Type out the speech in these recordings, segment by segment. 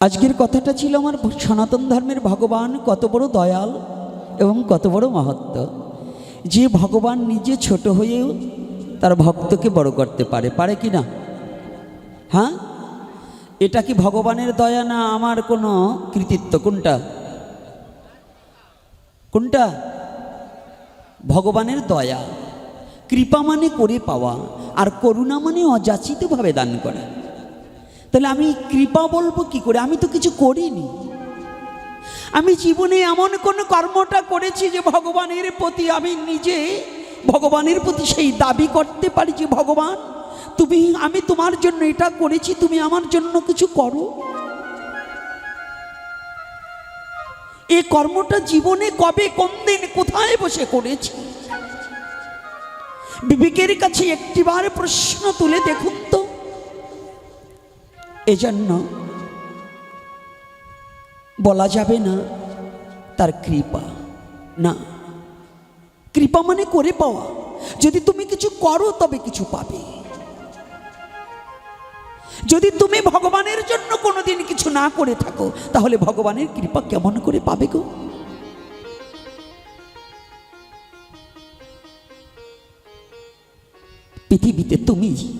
আজকের কথাটা ছিল আমার সনাতন ধর্মের ভগবান কত বড় দয়াল এবং কত বড় মহত্ব। যে ভগবান নিজে ছোট হয়েও তার ভক্তকে বড় করতে পারে পারে কি না? হ্যাঁ? এটা কি ভগবানের দয়া না আমার কোনো কৃতিত্ব? কোনটা? কোনটা? ভগবানের দয়া। কৃপা মানে করে পাওয়া, আর করুণা মানে অযাচিতভাবে দান করা। তাহলে আমি কৃপা বলব কি করে? আমি তো কিছু করিনি। আমি জীবনে এমন কোন কর্মটা করেছি যে ভগবানের প্রতি আমি নিজে, ভগবানের প্রতি সেই দাবি করতে পারি যে, ভগবান, তুমি, আমি তোমার জন্য এটা করেছি, তুমি আমার জন্য কিছু করো। এই কর্মটা জীবনে কবে, কোন দিন, কোথায় বসে করেছি? বিবেকের কাছে একটিবার প্রশ্ন তুলে দেখুন। এজন্য বলা যাবে না তার কৃপা। না। কৃপা মানে করে পাওয়া। যদি তুমি কিছু করো, তবে কিছু পাবে। যদি তুমি ভগবানের জন্য কোনোদিন কিছু না করে থাকো, তাহলে ভগবানের কৃপা কেমন করে পাবে গো? পৃথিবীতে তুমি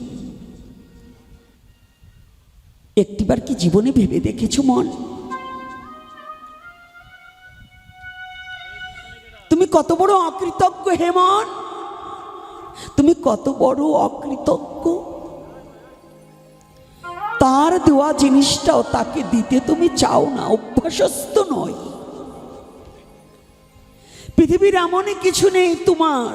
একটিবার কি জীবনে ভেবে দেখেছ মন? তুমি কত বড় অকৃতজ্ঞ হেমন তুমি কত বড় অকৃতজ্ঞ? তার দেওয়া জিনিসটাও তাকে দিতে তুমি চাও না অভ্যাসস্থ নয় পৃথিবীর এমনই কিছু নেই তোমার।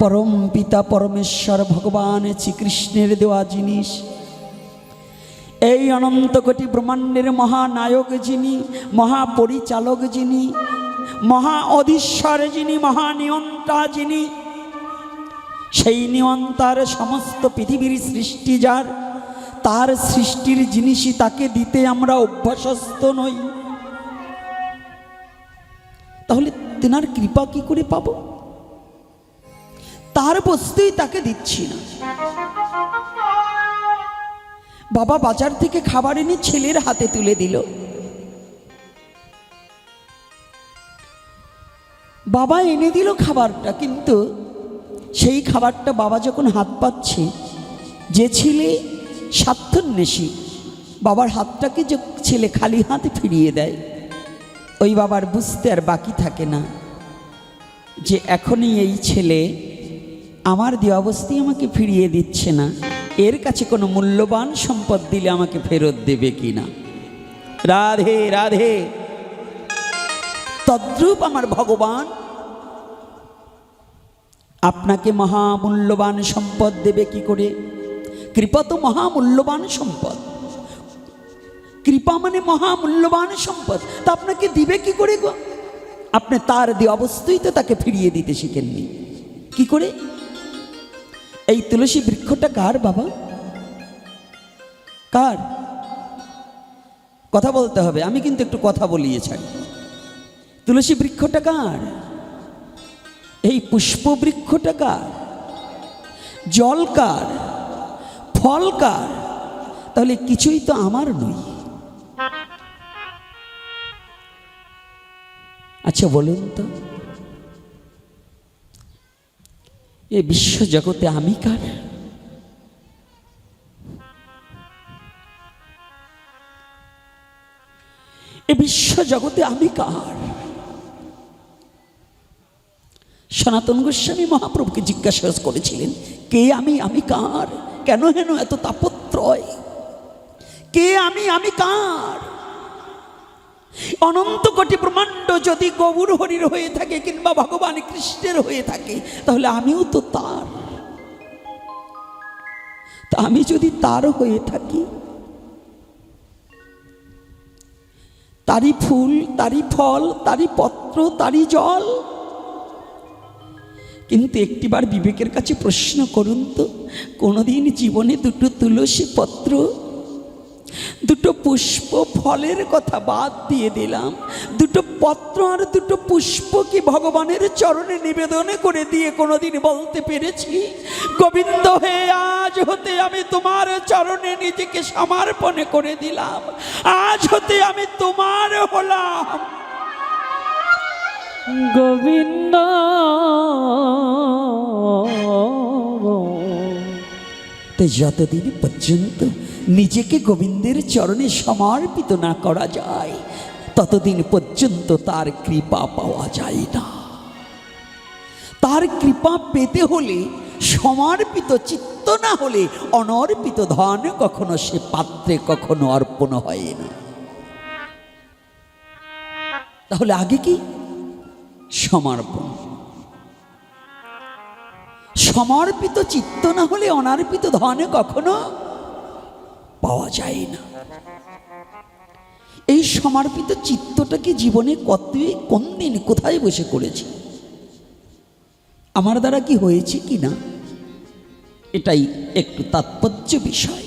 পরম পিতা পরমেশ্বর ভগবান শ্রীকৃষ্ণের দেওয়া জিনিস। এই অনন্ত কোটি ব্রহ্মাণ্ডের মহানায়ক যিনি, মহাপরিচালক যিনি, মহা অধীশ্বর যিনি, মহানিয়ন্তা যিনি, সেই নিয়ন্তার সমস্ত পৃথিবীর সৃষ্টি যার, তার সৃষ্টির জিনিসই তাকে দিতে আমরা অভ্যাসস্থ নই। তাহলে তেনার কৃপা কি করে পাবো? তার বস্তুই তাকে দিচ্ছি না। বাবা বাজার থেকে খাবার এনে ছেলের হাতে তুলে দিল। বাবা এনে দিল খাবারটা, কিন্তু সেই খাবারটা বাবা যখন হাত পাচ্ছে, যে ছেলে স্বার্থন্বেষী, বাবার হাতটাকে যে ছেলে খালি হাতে ফিরিয়ে দেয়, ওই বাবার বুঝতে আর বাকি থাকে না যে এখনই এই ছেলে আমার দেওয়া অবস্থায় আমাকে ফিরিয়ে দিচ্ছে না। এর কাছে কোনো মূল্যবান সম্পদ দিলে আমাকে ফেরত দেবে কি না রাধে রাধে। তদ্রূপ আমার ভগবান। আপনাকে মহামূল্যবান সম্পদ দেবে কি করে? কৃপা তো মহামূল্যবান সম্পদ। কৃপা মানে মহামূল্যবান সম্পদ। তা আপনাকে দিবে কি করে গো? আপনি তার দিয়ে অবস্থায় তো তাকে ফিরিয়ে দিতে শিখেননি। কি করে? এই তুলসী বৃক্ষটা কার বাবা? কার? কথা বলতে হবে, আমি কিন্তু একটু কথা বলিয়ে ছাড়ি। তুলসী বৃক্ষটা কার? এই পুষ্প বৃক্ষটা কার? জল কার? ফল কার? তাহলে কিছুই তো আমার নই আচ্ছা বলুন তো। এ বিশ্ব জগতে আমি কার? এ বিশ্ব জগতে আমি কার? সনাতন গোস্বামী মহাপ্রভুকে জিজ্ঞাসা করেছিলেন, কে আমি আমি কার? কেন হেন এত তাপত্রয়? কে আমি আমি কার? অনন্ত কোটি ব্রহ্মাণ্ড যদি গৌর হরির হয়ে থাকে কিংবা ভগবান কৃষ্ণের হয়ে থাকে, তাহলে আমিও তো তার। তা আমি যদি তার হয়ে থাকি, তারই ফুল, তারই ফল, তারই পত্র, তারই জল। কিন্তু একটিবার বিবেকের কাছে প্রশ্ন করুন তো, কোনোদিন জীবনে দুটো তুলসী পত্র দুটো পুষ্প ফলের কথা বাদ দিয়ে দিলাম। দুটো পত্র আর দুটো পুষ্প কি ভগবানের চরণে নিবেদন করে দিয়ে কোনোদিন বলতে পেরেছি? গোবিন্দ হে, আজ হতে আমি তোমার চরণে নিজেকে সমর্পণ করে দিলাম। আজ হতে আমি তোমার হলাম। গোবিন্দ। তাই যতদিন পর্যন্ত নিজেকে গোবিন্দের চরণে সমর্পিত না করা যায়, ততদিন পর্যন্ত তার কৃপা পাওয়া যায় না। তার কৃপা পেতে হলে, সমর্পিত চিত্ত না হলে অনর্পিত ধন কখনো সে পাত্রে কখনো অর্পণ হয় না। তাহলে আগে কি? সমর্পণ। সমর্পিত চিত্ত না হলে অনার্পিত ধন কখনো পাওয়া যায় না। এই সমর্পিত চিত্তটাকে জীবনে কত কোন দিন কোথায় বসে করেছি? আমার দ্বারা কি হয়েছে কি না? এটাই একটু তাৎপর্য বিষয়।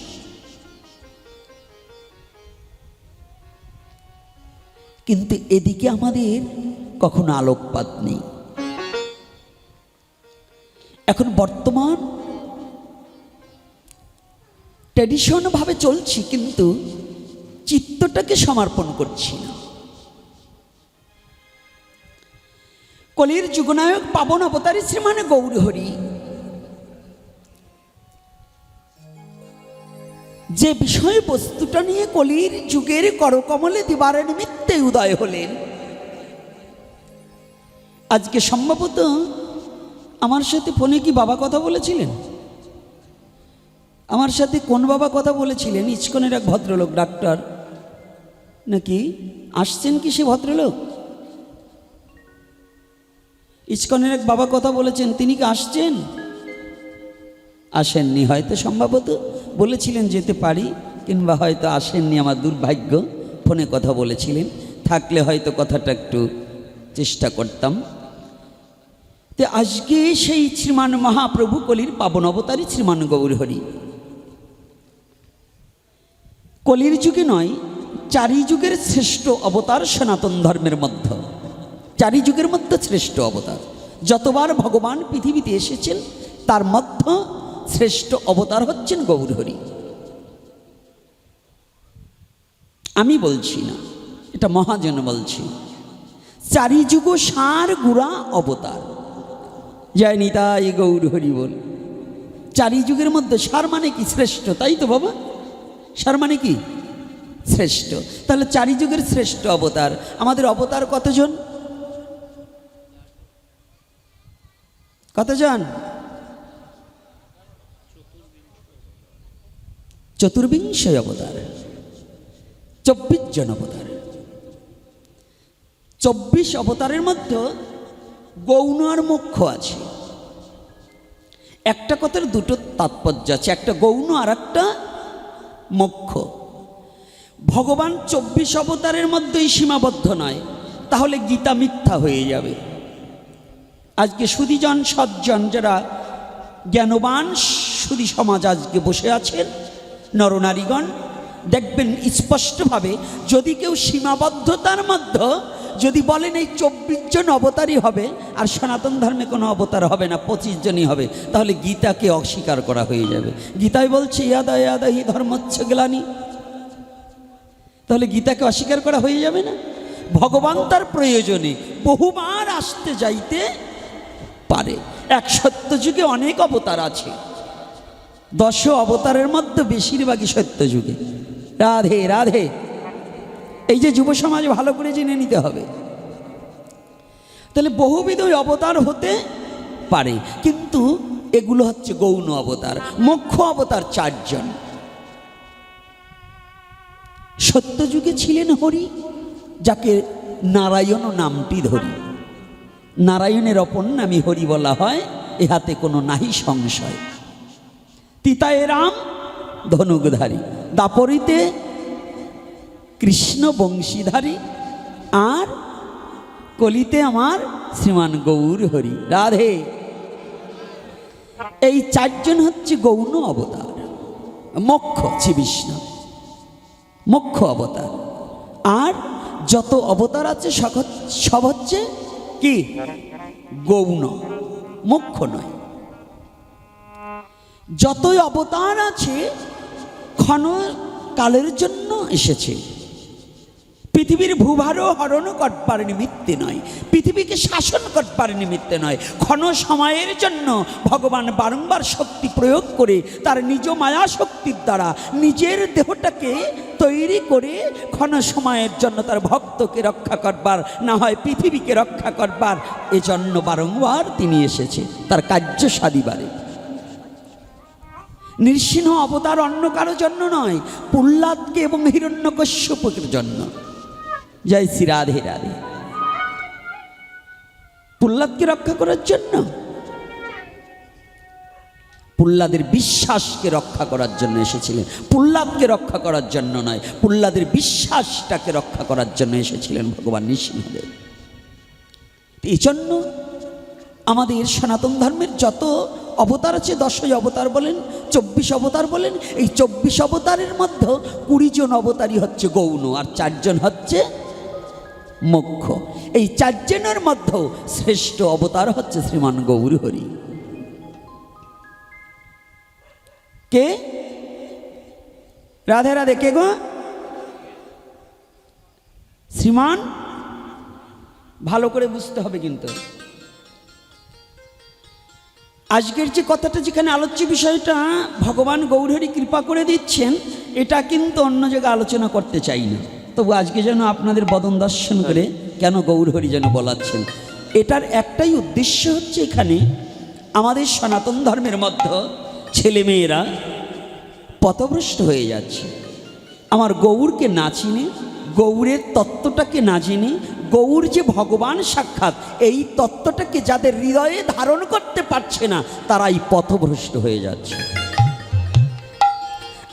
কিন্তু এদিকে আমাদের কখনো আলোকপাত নেই। এখন বর্তমান ট্র্যাডিশন ভাবে চলছি, কিন্তু চিত্তটাকে সমর্পণ করছি না। কলির যুগনায়ক পাবন অবতারী শ্রীমানে গৌরহরি যে বিষয় বস্তুটা নিয়ে কলির যুগের করকমলে দিবার নিমিত্তে উদয় হলেন, আজকে সম্ভবত আমার সাথে ফোনে কি বাবা কথা বলেছিলেন? আমার সাথে কোন বাবা কথা বলেছিলেন? ইস্কনের এক ভদ্রলোক, ডাক্তার। নাকি? আসছেন কি সে ভদ্রলোক? ইস্কনের এক বাবা কথা বলেছেন, তিনি কি আসছেন? আসেননি, হয়তো সম্ভবত বলেছিলেন যেতে পারি, কিংবা হয়তো আসেননি আমার দুর্ভাগ্য, ফোনে কথা বলেছিলেন। থাকলে হয়তো কথাটা একটু চেষ্টা করতাম। তো আজকে সেই শ্রীমান মহাপ্রভু কলির পাবন অবতারী শ্রীমান গৌরহরি কলির যুগে নয় চারি যুগের শ্রেষ্ঠ অবতার সনাতন ধর্মের মধ্যে। চারি যুগের মধ্যে শ্রেষ্ঠ অবতার। যতবার ভগবান পৃথিবীতে এসেছেন, তার মধ্যে শ্রেষ্ঠ অবতার হচ্ছেন গৌরহরি আমি বলছি না, এটা মহাজন বলছি চারি যুগ সার গুড়া অবতার। জয় নিতাই গৌর হরিবল চারি যুগের মধ্যে সার মানে কি শ্রেষ্ঠ, তাই তো বাবা? সার মানে কি? শ্রেষ্ঠ। তাহলে চারি যুগের শ্রেষ্ঠ অবতার, আমাদের অবতার কতজন? কতজন? চতুর্বিংশ অবতার, চব্বিশ জন অবতার। চব্বিশ অবতারের মধ্যে গৌণ আর মোক্ষ আছে। একটা কথার দুটো তাৎপর্য আছে, একটা গৌণ আর একটা মোক্ষ ভগবান চব্বিশ অবতারের মধ্যেই সীমাবদ্ধ নয়, তাহলে গীতা মিথ্যা হয়ে যাবে। আজকে সুদীজন সজ্জন যারা জ্ঞানবান সুদী সমাজ আজকে বসে আছেন, নরনারীগণ, দেখবেন স্পষ্টভাবে যদি কেউ সীমাবদ্ধতার মধ্যে যদি বলেন এই চব্বিশ জন অবতারই হবে, আর সনাতন ধর্মে কোনো অবতার হবে না, পঁচিশ জনই হবে, তাহলে গীতাকে অস্বীকার করা হয়ে যাবে। গীতায় বলছে, ইয়াদা ইয়াদা হি ধর্মচ্ছ গ্লানি। তাহলে গীতাকে অস্বীকার করা হয়ে যাবে না? ভগবান তার প্রয়োজনে বহুবার আসতে যাইতে পারে। এক সত্য যুগে অনেক অবতার আছে। দশ অবতারের মধ্যে বেশিরভাগই সত্য যুগে রাধে রাধে। এই যে যুব সমাজ ভালো করে জেনে নিতে হবে। তাহলে বহুবিধ অবতার হতে পারে, কিন্তু এগুলো হচ্ছে গৌণ অবতার মুখ্য অবতার চারজন। সত্যযুগে ছিলেন হরি, যাকে নারায়ণ নামটি ধরি। নারায়ণের অপর নামই হরি বলা হয়, এহাতে কোনো নাহি সংশয়। তিতায় রাম ধনুকধারী দাপরিতে কৃষ্ণ বংশীধারী আর কলিতে আমার শ্রীমান গৌর হরি। রাধে। এই চারজন হচ্ছে গৌণ অবতার। মোক্ষ শ্রী বিষ্ণু। মুখ্য অবতার। আর যত অবতার আছে সব সব হচ্ছে কি? গৌণ। মুখ্য নয়। যতই অবতার আছে, ক্ষণ কালের জন্য এসেছে। পৃথিবীর ভূভারও হরণ করবার নিমিত্তে নয়, পৃথিবীকে শাসন করবার নিমিত্তে নয়। ক্ষণ সময়ের জন্য ভগবান বারংবার শক্তি প্রয়োগ করে তার নিজ মায়া শক্তির দ্বারা নিজের দেহটাকে তৈরি করে ক্ষণ সময়ের জন্য তার ভক্তকে রক্ষা করবার, না হয় পৃথিবীকে রক্ষা করবার, এজন্য বারংবার তিনি এসেছে তার কার্য সাদিবারে নৃসিংহ অবতার অন্য কারও জন্য নয়, প্রহ্লাদকে এবং হিরণ্যকশ্যপের জন্য। জয় শ্রী রাধে রাধে। প্রহ্লাদকে রক্ষা করার জন্য, প্রহ্লাদের বিশ্বাসকে রক্ষা করার জন্য এসেছিলেন। প্রহ্লাদকে রক্ষা করার জন্য নয়, প্রহ্লাদের বিশ্বাসটাকে রক্ষা করার জন্য এসেছিলেন ভগবান নৃসিংহদেব এই জন্য আমাদের সনাতন ধর্মের যত অবতার আছে, দশই অবতার বলেন, চব্বিশ অবতার বলেন, এই চব্বিশ অবতারের মধ্যে কুড়ি জন অবতারই হচ্ছে গৌণ, আর চারজন হচ্ছে মুখ্য এই চারজনের মধ্যেও শ্রেষ্ঠ অবতার হচ্ছে শ্রীমান গৌর হরি কে? রাধে রাধে, কে গো? শ্রীমান? ভালো করে বুঝতে হবে কিন্তু। আজকের যে কথাটা যেখানে আলোচ্য বিষয়টা, ভগবান গৌরহরি কৃপা করে দিচ্ছেন, এটা কিন্তু অন্য জায়গায় আলোচনা করতে চাই না। তবু আজকে যেন আপনাদের বদন দর্শন করে কেন গৌরহরি যেন বলাচ্ছেন? এটার একটাই উদ্দেশ্য হচ্ছে এখানে আমাদের সনাতন ধর্মের মধ্যে ছেলেমেয়েরা পথভ্রষ্ট হয়ে যাচ্ছে। আমার গৌরকে না চিনে, গৌরের তত্ত্বটাকে না জেনে গৌর যে ভগবান সাক্ষাৎ, এই তত্ত্বটাকে যাদের হৃদয়ে ধারণ করতে পারছে না, তারাই পথভ্রষ্ট হয়ে যাচ্ছে।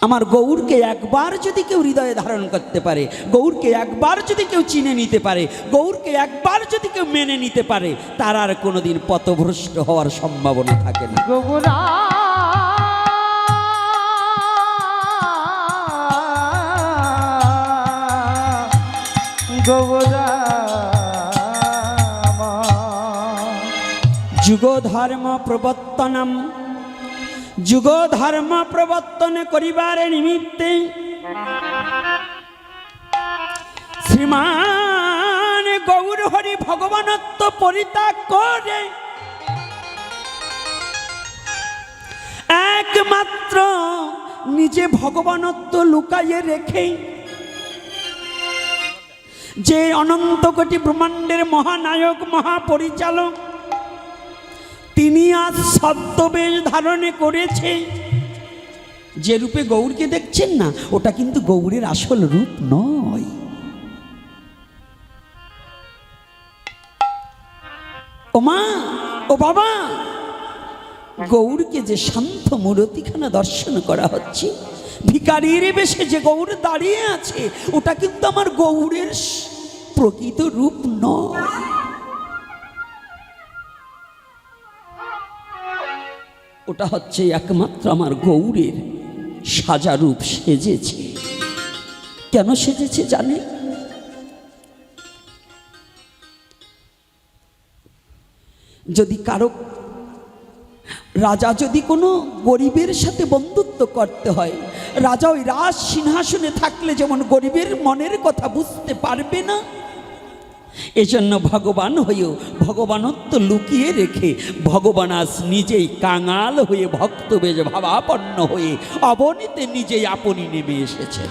আমার গৌরকে একবার যদি কেউ হৃদয়ে ধারণ করতে পারে গৌরকে একবার যদি কেউ চিনে নিতে পারে গৌরকে একবার যদি কেউ মেনে নিতে পারে তার আর কোনোদিন পথভ্রষ্ট হওয়ার সম্ভাবনা থাকে না। গোবরা গোবরা যুগ ধর্ম প্রবর্তনম যুগ ধর্ম প্রবর্তন করিবার নিমিত্তে শ্রীমান গৌর হরি ভগবানত্ব পরিত্যাগ করে একমাত্র নিজে ভগবানত্ব লুকাইয়ে রেখে যে অনন্ত কোটি ব্রহ্মাণ্ডের মহানায়ক, মহাপরিচালক তিনি আজ ছদ্মবেশ ধারণে করেছে। যে রূপে গৌরকে দেখছেন না, ওটা কিন্তু গৌরের আসল রূপ নয়। ও মা, ও বাবা, গৌরকে যে শান্ত মূরতিখানা দর্শন করা হচ্ছে, ভিকারির বেশে যে গৌর দাঁড়িয়ে আছে, ওটা কিন্তু আমার গৌরের প্রকৃত রূপ নয়। ওটা হচ্ছে একমাত্র আমার গৌরের সাজা রূপ সেজেছে। কেন সেজেছে জানে? যদি কারও রাজা যদি কোনো গরিবের সাথে বন্ধুত্ব করতে হয়, রাজা ওই রাজ সিংহাসনে থাকলে যেমন গরিবের মনের কথা বুঝতে পারবে না এজন্য ভগবান হয়েও ভগবানত্ব লুকিয়ে রেখে ভগবান আজ নিজেই কাঙাল হয়ে ভক্ত বেজ ভাবাপন্ন হয়ে অবনীতে নিজেই আপনি নেমে এসেছেন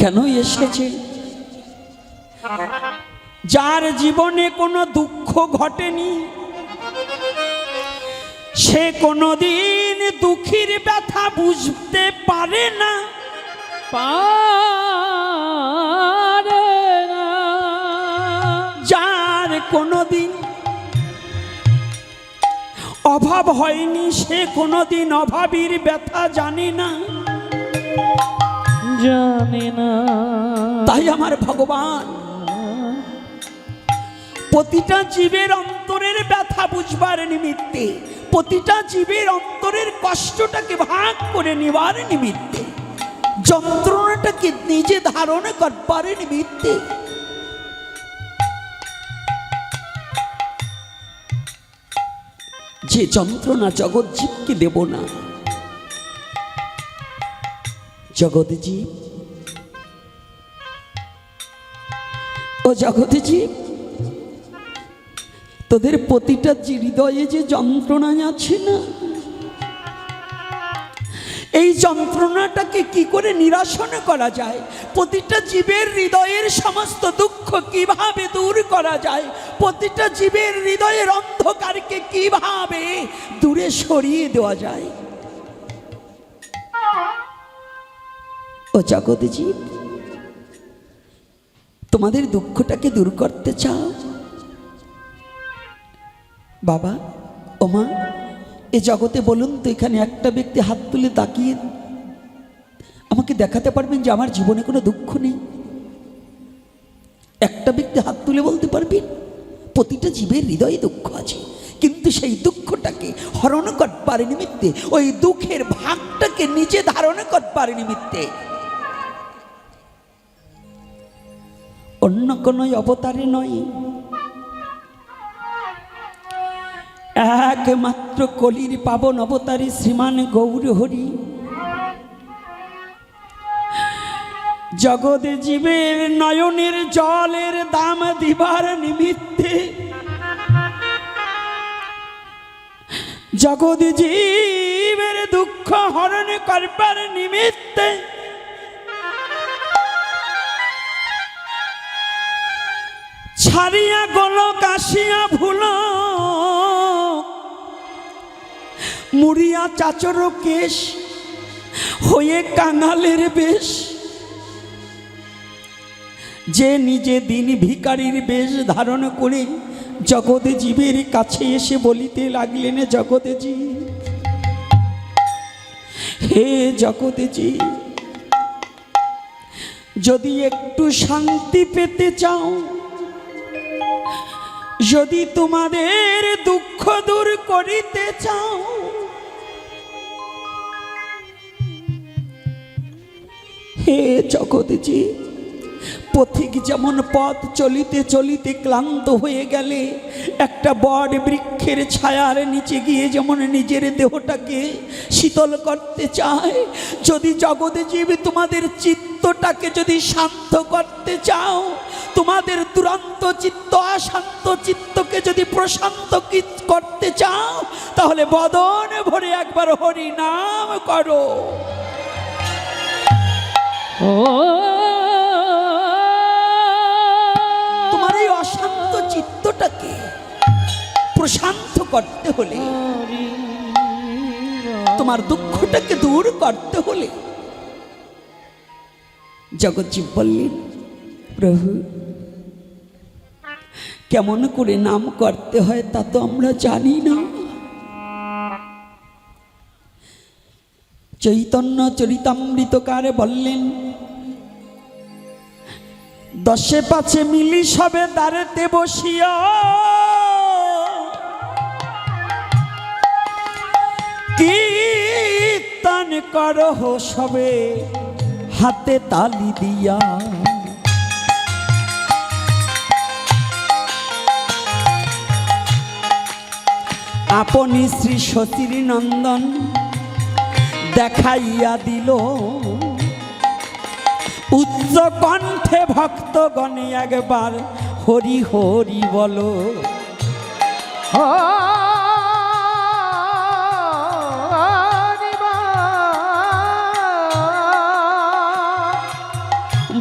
কেন এসেছে? যার জীবনে কোনো দুঃখ ঘটেনি, সে কোনোদিন দুঃখীর ব্যথা বুঝতে পারে না। পারে যার কোনোদিন অভাব হয়নি সে কোনোদিন অভাবীর ব্যথা জানে না। জানি না। তাই আমার ভগবান প্রতিটা জীবের অন্তরের ব্যথা বুঝবার নিমিত্তে প্রতিটা জীবের অন্তরের কষ্টটাকে ভাগ করে নেবার নিমিত্তে যন্ত্রণাটাকে নিজে ধারণ করবার নিমিত্তে? যে যন্ত্রণা জগৎ জীবকে দেব না। জগৎ জীব। ও জগৎ জীব, তোদের প্রতিটা হৃদয়ে যে যন্ত্রণা আছে না এই যন্ত্রণাটাকে কি করে নিরাসন করা যায়? প্রতিটা জীবের হৃদয়ের সমস্ত দুঃখ কীভাবে দূর করা যায়? প্রতিটা জীবের হৃদয়ের অন্ধকারকে কীভাবে দূরে সরিয়ে দেওয়া যায়? ও জগৎ জীব, তোমাদের দুঃখটাকে দূর করতে চাও? বাবা, ওমা এ জগতে বলুন তো, এখানে একটা ব্যক্তি হাত তুলে তাকিয়ে আমাকে দেখাতে পারবেন যে আমার জীবনে কোনো দুঃখ নেই? একটা ব্যক্তি হাত তুলে বলতে পারবেন? প্রতিটা জীবের হৃদয়ে দুঃখ আছে, কিন্তু সেই দুঃখটাকে হরণ করবার নিমিত্তে, ওই দুঃখের ভাগটাকে নিচে ধারণ করবার নিমিত্তে, অন্য কোনো অবতারে নয়। একমাত্র কলির পাবন অবতারী শ্রীমান গৌর হরি। জগৎ জীবের নয়নের জলের দাম দিবার নিমিত্তে জগৎ জীবের দুঃখ হরণ করবার নিমিত্তে ছাড়িয়া গোলক আসিয়া ভুল মুড়িয়া চাচর কেশ, হয়ে কাঙালের বেশ। যে নিজে দিন ভিকারির বেশ ধারণ করে জগতে জীবের কাছে এসে বলিতে লাগলেন জগতে হে জগতে যদি একটু শান্তি পেতে চাও, যদি তোমাদের দুঃখ দূর করিতে চাও হে জগৎজি, পথিক যেমন পথ চলিতে চলিতে ক্লান্ত হয়ে গেলে, একটা বট বৃক্ষের ছায়ার নিচে গিয়ে যেমন নিজের দেহটাকে শীতল করতে চায়, যদি জগতে তোমাদের চিত্তটাকে যদি শান্ত করতে চাও, তোমাদের দুরন্ত চিত্ত, অশান্ত চিত্তকে যদি প্রশান্ত করতে চাও, তাহলে বদন ভরে একবার হরি নাম করো। তোমার এই অশান্ত চিত্তটাকে প্রশান্ত করতে হলে তোমার দুঃখটাকে দূর করতে হলে জগৎজীব বললেন প্রভু কেমন করে নাম করতে হয় তা তো আমরা জানি না চৈতন্য চরিতামৃতকারে বললেন দশে পাঁচে মিলি সবে দাঁড়েতে বসিয়া। কীর্তন করহ সবে, হাতে তালি দিয়া। আপনি শ্রী সতীর নন্দন দেখাইয়া দিল। উচ্চ কণ্ঠে ভক্তগণে একবার হরি হরি বলো।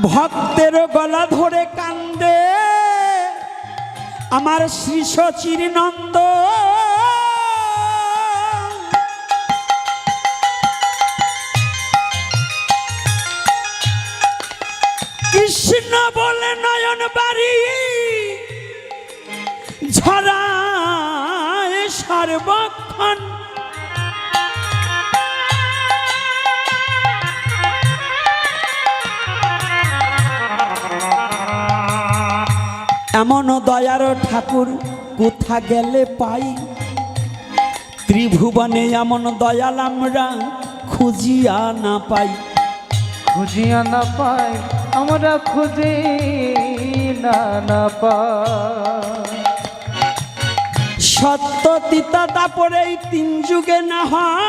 ভক্তের গলা ধরে কান্দে। আমার শ্রী সচির নন্দ বাড়ি ঝরায় সর্বক্ষণ। এমন দয়ার ঠাকুর কোথা গেলে পাই? ত্রিভুবনে এমন দয়াল আমরা খুঁজিয়া না পাই। খুঁজিয়া না পাই, আমরা খুঁজি না পাই সত্য তিতা তারপরে এই তিন যুগে না হয়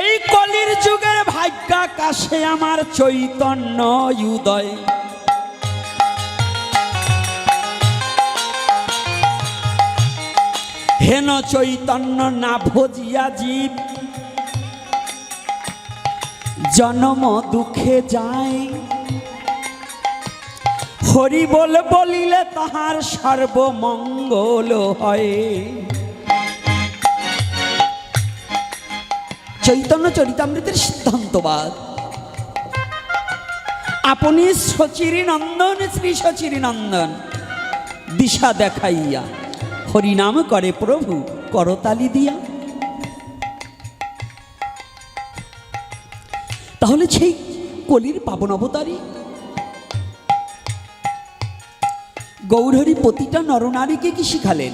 এই কলির যুগের ভাগ্যাকাশে আমার চৈতন্য উদয়। হেন চৈতন্য না ভজিয়া জীব। জন্ম দুঃখে যায়। হরি বল বলিলে তাহার সর্বমঙ্গল হয়। চৈতন্য চরিতামৃতের সিদ্ধান্তবাদ। আপনি সচিরী নন্দন শ্রী সচিরী নন্দন দিশা দেখাইয়া হরিনাম করে প্রভু করতালি দিয়া। তাহলে সেই কলির পাবন অবতারী গৌরহরি প্রতিটা নরনারীকে কি শিখালেন?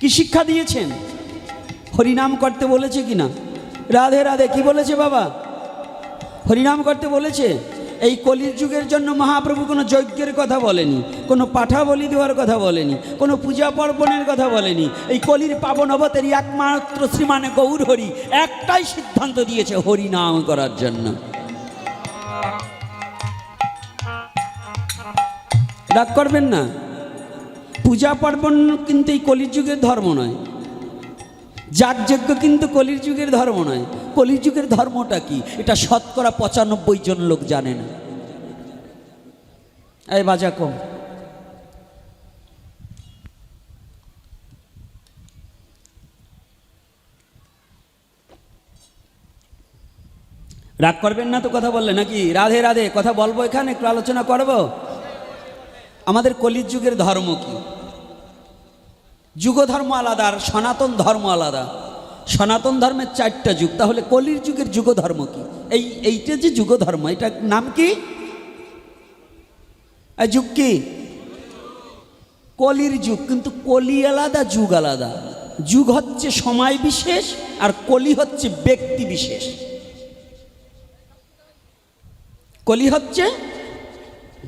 কি শিক্ষা দিয়েছেন? হরিনাম করতে বলেছে কিনা? রাধে রাধে, কি বলেছে বাবা? হরিনাম করতে বলেছে? এই কলির যুগের জন্য মহাপ্রভু কোনো যজ্ঞের কথা বলেনি, কোনো পাঠা বলি দেওয়ার কথা বলেনি, কোনো পূজা পার্বণের কথা বলেনি। এই কলির পাবন অবতারী একমাত্র শ্রীমানে গৌর হরি একটাই সিদ্ধান্ত দিয়েছে হরিনাম করার জন্য। রাগ করবেন না। পূজা পার্বণ কিন্তু এই কলির যুগের ধর্ম নয়। যাগযজ্ঞ কিন্তু কলির যুগের ধর্ম নয়। কলির যুগের ধর্মটা কি? এটা শতকরা পঁচানব্বই জন লোক জানে না। এই বাজা কম। রাগ করবেন না তো কথা বললে নাকি? রাধে রাধে, কথা বলব এখানে? একটু আলোচনা করব? আমাদের কলির যুগের ধর্ম কি? যুগ ধর্ম আলাদা আর সনাতন ধর্ম আলাদা। সনাতন ধর্মের চারটা যুগ, তাহলে কলির যুগের যুগ ধর্ম কি? এই, এইটা যে যুগ ধর্ম এটা নাম কি? যুগ কি? কলির যুগ, কিন্তু কলি আলাদা, যুগ আলাদা। যুগ হচ্ছে সময় বিশেষ আর কলি হচ্ছে ব্যক্তি বিশেষ। কলি হচ্ছে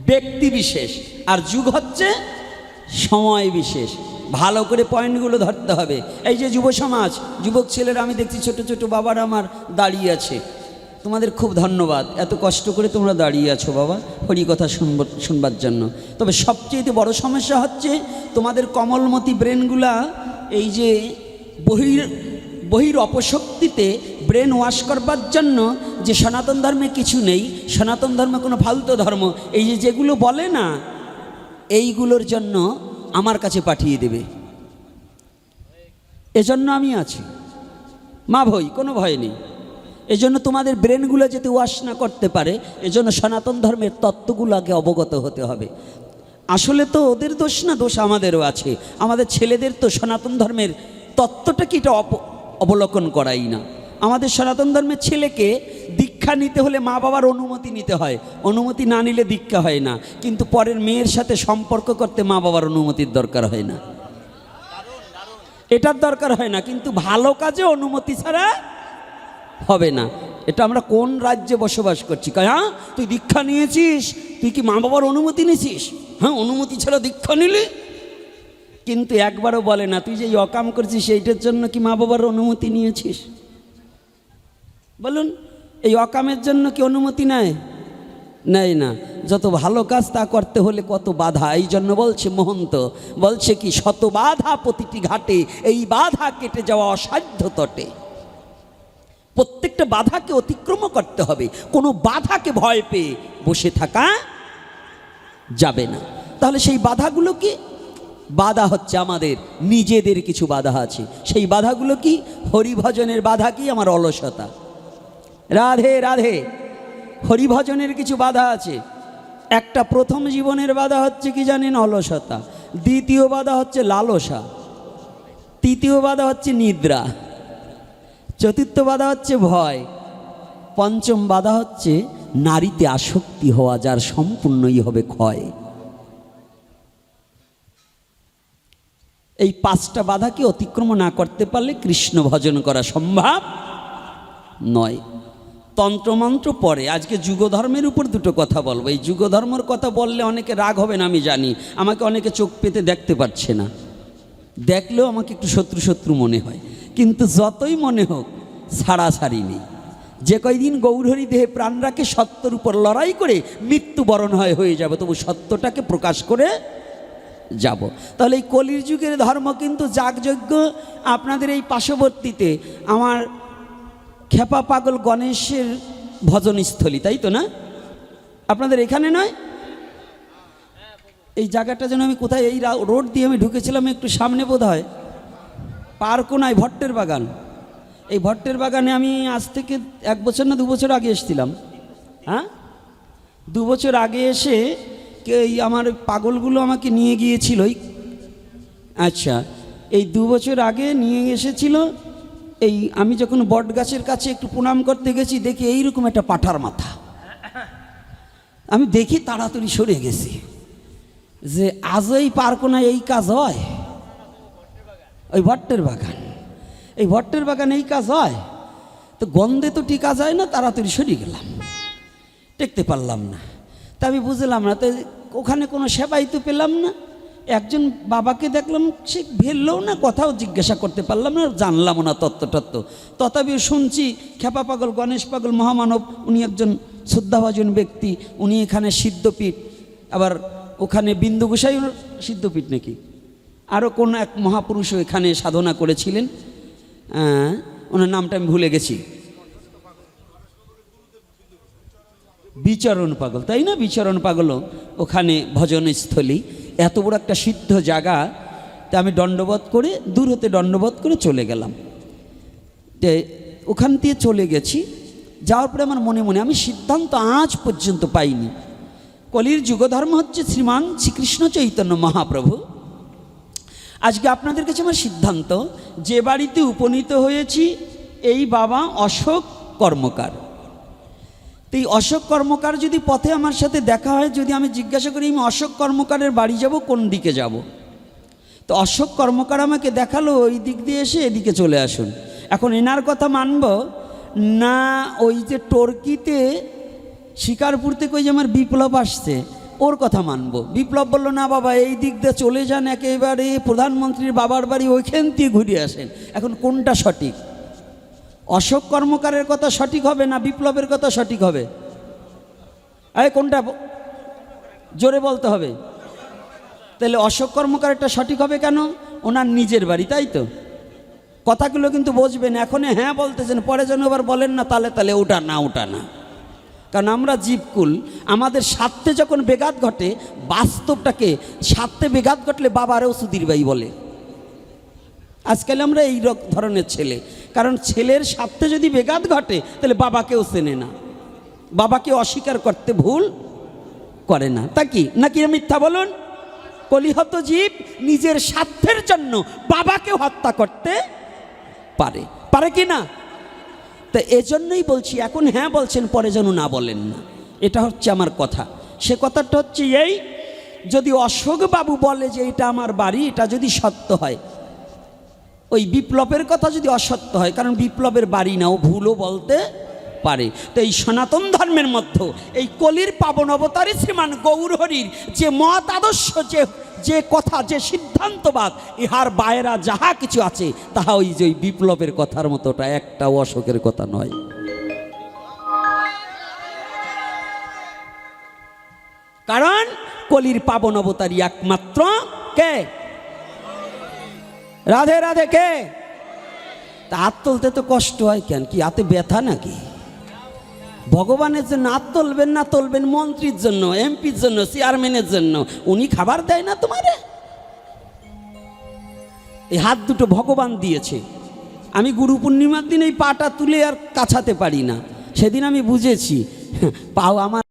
ব্যক্তি বিশেষ আর যুগ হচ্ছে সময় বিশেষ। ভালো করে পয়েন্টগুলো ধরতে হবে। এই যে যুব সমাজ, যুবক ছেলেরা, আমি দেখছি ছোট ছোট বাবারা আমার দাঁড়িয়ে আছে। তোমাদের খুব ধন্যবাদ। এত কষ্ট করে তোমরা দাঁড়িয়ে আছো বাবা, হরি কথা শুনব শুনবার জন্য। তবে সবচেয়ে বড় সমস্যা হচ্ছে তোমাদের কমলমতি ব্রেনগুলা এই যে বহির বহির অপশক্তিতে ব্রেন ওয়াশ করবার জন্য যে সনাতন ধর্মে কিছু নেই, সনাতন ধর্মে কোনো ফালতু ধর্ম, এই যে যেগুলো বলে না, এইগুলোর জন্য আমার কাছে পাঠিয়ে দেবে। এজন্য আমি আছি। মা ভই, কোনো ভয় নেই। এজন্য তোমাদের ব্রেনগুলো যাতে ওয়াশ না করতে পারে, এজন্য সনাতন ধর্মের তত্ত্বগুলো আগে অবগত হতে হবে। আসলে তো ওদের দোষ না, দোষ আমাদেরও আছে। আমাদের ছেলেদের তো সনাতন ধর্মের তত্ত্বটা কি এটা অবলোকন করাই না। আমাদের সনাতন ধর্মের ছেলেকে দীক্ষা নিতে হলে মা বাবার অনুমতি নিতে হয়। অনুমতি না নিলে দীক্ষা হয় না। কিন্তু পরের মেয়ের সাথে সম্পর্ক করতে মা বাবার অনুমতির দরকার হয় না। এটার দরকার হয় না, কিন্তু ভালো কাজে অনুমতি ছাড়া হবে না। এটা আমরা কোন রাজ্যে বসবাস করছি? হ্যাঁ তুই দীক্ষা নিয়েছিস, তুই কি মা বাবার অনুমতি নিয়েছিস হ্যাঁ অনুমতি ছাড়া দীক্ষা নিলি? কিন্তু একবারও বলে না, তুই যে অকাম করছিস, সেইটার জন্য কি মা বাবার অনুমতি নিয়েছিস? বলুন, এই অকামের জন্য কি অনুমতি নেয় নেয় না। যত ভালো কাজ তা করতে হলে কত বাধা। এই জন্য বলছে মহন্ত, বলছে কি, শত বাধা প্রতিটি ঘাটে, এই বাধা কেটে যাওয়া অসাধ্য তটে। প্রত্যেকটা বাধাকে অতিক্রম করতে হবে। কোনো বাধাকে ভয় পেয়ে বসে থাকা যাবে না। তাহলে সেই বাধাগুলো কি? বাধা হচ্ছে আমাদের, নিজেদের কিছু বাধা আছে। সেই বাধাগুলো কি? হরিভজনের বাধা কি? আমার অলসতা। রাধে রাধে। হরিভজনের কিছু বাধা আছে। একটা প্রথম জীবনের বাধা হচ্ছে কি জানেন অলসতা। দ্বিতীয় বাধা হচ্ছে লালসা। তৃতীয় বাধা হচ্ছে নিদ্রা। চতুর্থ বাধা হচ্ছে ভয়। পঞ্চম বাধা হচ্ছে নারীতে আসক্তি হওয়া, যার সম্পূর্ণই হবে ক্ষয়। এই পাঁচটা বাধাকে অতিক্রম না করতে পারলে কৃষ্ণ ভজন করা সম্ভব নয়। তন্ত্রমন্ত্র পরে আজকে যুগধর্মের উপর দুটো কথা বলব। এই যুগধর্মের কথা বললে অনেকে রাগ হবে না, আমি জানি। আমাকে অনেকে চোখ পেতে দেখতে পারছে না। দেখলেও আমাকে একটু শত্রু শত্রু মনে হয়। কিন্তু যতই মনে হোক ছাড়াছাড়ি নেই। যে কয়দিন গৌরহরি দেহে প্রাণ রাখে, সত্যর উপর লড়াই করে মৃত্যুবরণ হয়, হয়ে যাবে। তবু সত্যটাকে প্রকাশ করে যাব। তাহলে এই কলির যুগের ধর্ম কিন্তু যাগযজ্ঞ। আপনাদের এই পার্শ্ববর্তীতে আমার খেপা পাগল গণেশের ভজনস্থলী, তাই তো না? আপনাদের এখানে নয়? এই জায়গাটা যেন আমি কোথায়, এই রোড দিয়ে আমি ঢুকেছিলাম একটু সামনে বোধ হয় পার্কও নাই, ভট্টের বাগান। এই ভট্টের বাগানে আমি আজ থেকে এক বছর না দু বছর আগে এসেছিলাম। হ্যাঁ? দু বছর আগে এসে এই আমার পাগলগুলো আমাকে নিয়ে গিয়েছিল। আচ্ছা এই দু বছর আগে নিয়ে এসেছিল এই আমি যখন বট গাছের কাছে একটু প্রণাম করতে গেছি, দেখি এইরকম একটা পাঠার মাথা। আমি দেখি তাড়াতাড়ি সরে গেছি। যে আজও এই পার্কোনায় এই কাজ হয়। ওই ভট্টের বাগান। এই ভট্টের বাগান এই কাজ হয়। তো গন্ধে তো টিকা যায় না, তাড়াতাড়ি সরে গেলাম। টেকতে পারলাম না। তা আমি বুঝলাম না, তো ওখানে কোনো সেবাই তো পেলাম না। একজন বাবাকে দেখলাম, সে ভেললেও না কথাও জিজ্ঞাসা করতে পারলাম না জানলামও না তত্ত্ব তত্ত্ব তথাপিও শুনছি, খেপা পাগল, গণেশ পাগল, মহামানব, উনি একজন শ্রদ্ধাভাজন ব্যক্তি, উনি এখানে সিদ্ধপীঠ। আবার ওখানে বিন্দু গোসাই সিদ্ধপীঠ নাকি? আরও কোন এক মহাপুরুষও এখানে সাধনা করেছিলেন। ওনার নামটা আমি ভুলে গেছি। বিচরণ পাগল, তাই না? বিচরণ পাগলও ওখানে ভজনস্থলী। এত বড় একটা সিদ্ধ জায়গা, তা আমি দণ্ডবোধ করে, দূর হতে দণ্ডবোধ করে চলে গেলাম। তে ওখান দিয়ে চলে গেছি। যাওয়ার পরে আমার মনে মনে, আমি সিদ্ধান্ত আজ পর্যন্ত পাইনি। কলির যুগধর্ম হচ্ছে শ্রীমান শ্রীকৃষ্ণ চৈতন্য মহাপ্রভু। আজকে আপনাদের কাছে আমার সিদ্ধান্ত, যে বাড়িতে উপনীত হয়েছি, এই বাবা অশোক কর্মকার। তো এই অশোক কর্মকার যদি পথে আমার সাথে দেখা হয়, যদি আমি জিজ্ঞাসা করি, আমি অশোক কর্মকারের বাড়ি যাব, কোন দিকে যাব? তো অশোক কর্মকার আমাকে দেখাল, ওই দিক দিয়ে এসে এদিকে চলে আসুন। এখন এনার কথা মানব, না ওই যে টর্কিতে শিকারপুর থেকে ওই যে আমার বিপ্লব আসছে, ওর কথা মানব। বিপ্লব বলল, না বাবা, এই দিক দিয়ে চলে যান, একেবারে প্রধানমন্ত্রীর বাবার বাড়ি ওইখান দিয়ে ঘুরে আসেন। এখন কোনটা সঠিক? অশোক কর্মকারের কথা সঠিক হবে না বিপ্লবের কথা সঠিক হবে? আরে কোনটা জোরে বলতে হবে। তাহলে অশোক কর্মকারেরটা সঠিক হবে কেন? ওনার নিজের বাড়ি, তাই তো? কথাগুলো কিন্তু বুঝবেন এখন হ্যাঁ বলতেছেন, পরে যেন আবার বলেন না, তালে তালে ওটা না ওটা না। কারণ আমরা জীবকুল, আমাদের স্বার্থে যখন বেঘাত ঘটে, বাস্তবটাকে স্বার্থে বেঘাত ঘটলে বাবারেও সুধীর ভাই বলে। আজকাল আমরা এই ধরনের ছেলে। কারণ ছেলের স্বার্থে যদি বেঘাত ঘটে, তাহলে বাবাকেও চেনে না। বাবাকে অস্বীকার করতে ভুল করে না। তা কি? নাকি মিথ্যা বলুন? কলিহত জীব নিজের স্বার্থের জন্য বাবাকে হত্যা করতে পারে। পারে কি না? তা এজন্যই বলছি, এখন হ্যাঁ বলছেন, পরে যেন না বলেন না। এটা হচ্ছে আমার কথা। সে কথাটা হচ্ছে এই, যদি অশোক বাবু বলে যে এটা আমার বাড়ি, এটা যদি সত্য হয় ওই বিপ্লবের কথা যদি অসত্য হয়, কারণ বিপ্লবের বাড়ি নাও, ভুলও বলতে পারে। তো এই সনাতন ধর্মের মধ্যে, এই কলির পাবন অবতারী শ্রীমান গৌরহরির যে মত আদর্শ, যে যে কথা, যে সিদ্ধান্তবাদ, ইহার বায়রা যাহা কিছু আছে, তাহা ওই যে বিপ্লবের কথার মতোটা একটাও অশোকের কথা নয়। কারণ কলির পাবন অবতারী একমাত্র কে? রাধে রাধে কে? তা হাত তুলতে তো কষ্ট হয় কেন? কি হাতে ব্যথা নাকি? ভগবানের জন্য হাত তুলবেন না তুলবেন মন্ত্রীর জন্য, এমপির জন্য, চেয়ারম্যানের জন্য। উনি খাবার দেয় না তোমারে? এই হাত দুটো ভগবান দিয়েছে। আমি গুরু পূর্ণিমার দিন এই পাটা তুলে আর কাছাতে পারি না। সেদিন আমি বুঝেছি, পাও আমার